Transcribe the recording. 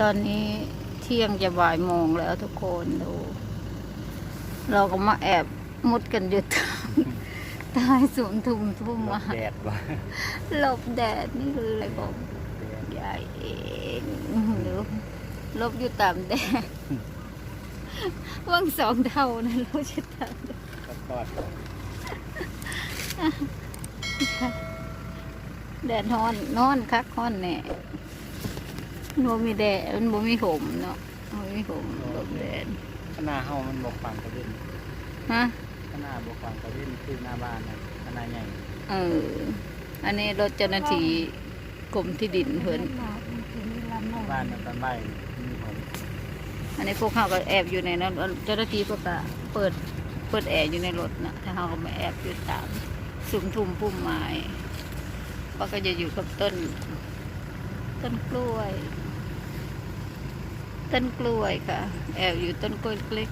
ตอนนี้เที่ยงจะบ่ายโมงแล้วทุกคนดู เราก็มาแอบมุดกันอยู่ตามใต้สวนทุ่มทุ่มหลมาบแดดว่ะหลบแดดนี่คืออะไรบอกยายเองหรือลบอยู่ตามแดดว่างสองเท่านะเราจะทำก็กอดแดดฮ้อนนอนคักฮ้อนแน่มัน บ่มีแดดมันบ่มีผมเนาะบ่มีผมหลบแดดขนาเฮามันบกฟังกระเด็นฮะขนาบกฟังกระเด็นคือหน้าบ้านนะขนาใหญ่เอออันนี้รถเจ้าหน้าที่กรมที่ดินเพิ่นบ้านมันตอนบ่ายมีผมอันนี้พวกเขาก็แอบอยู่ในนั้นเจ้าหน้าที่พวกก็เปิดเปิดแอร์อยู่ในรถนะถ้าเขาก็มาแอบอยู่ตามสุมทุมพุ่มไม้ก็ก็จะอยู่กับต้น ต้นกล้วย ต้นกล้วยค่ะ แอบอยู่ต้นกล้วยเล็ก